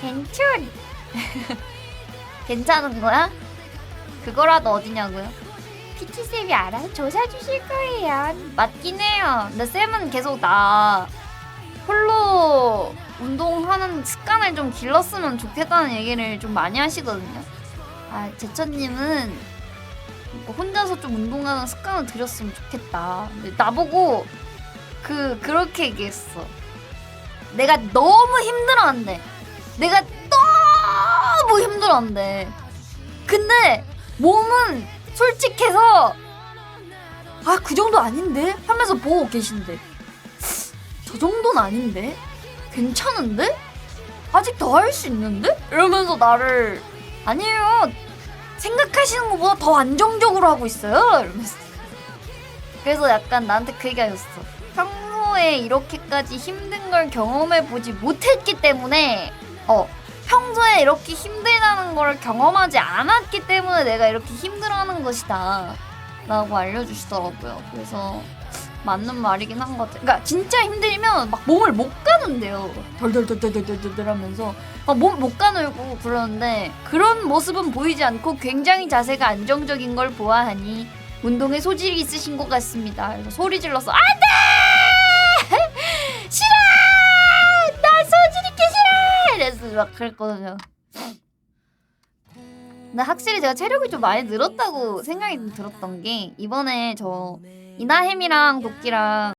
괜춘. 괜찮은 거야? 그거라도 어디냐고요? PT쌤이 알아서 조사 주실 거예요. 맞긴 해요. 근데 쌤은 계속 나 홀로 운동하는 습관을 좀 길렀으면 좋겠다는 얘기를 좀 많이 하시거든요. 아, 제천님은 뭐 혼자서 좀 운동하는 습관을 들였으면 좋겠다. 나보고 그 그렇게 얘기했어. 내가 너무 힘들어한대. 내가 너무 힘들어한대. 근데 몸은 솔직해서 아 그 정도 아닌데? 하면서 보고 계신데. 저 정도는 아닌데? 괜찮은데? 아직 더 할 수 있는데? 이러면서 나를 아니에요. 생각하시는 것보다 더 안정적으로 하고 있어요. 이러면서. 그래서 약간 나한테 그 얘기가 였어. 평소에 이렇게까지 힘든 걸 경험해 보지 못했기 때문에 어 평소에 이렇게 힘들다는 걸 경험하지 않았기 때문에 내가 이렇게 힘들어하는 것이다. 라고 알려주시더라고요. 그래서 맞는 말이긴 한 것 같아요. 그러니까 진짜 힘들면 막 몸을 못 가는데요. 덜덜덜덜덜덜 하면서. 몸못 가늘고 그러는데 그런 모습은 보이지 않고 굉장히 자세가 안정적인 걸 보아하니 운동에 소질이 있으신 것 같습니다. 그래서 소리 질러서 안 돼 그랬거든요. 근데 확실히 제가 체력이 좀 많이 늘었다고 생각이 좀 들었던 게 이번에 저 이나햄이랑 도끼랑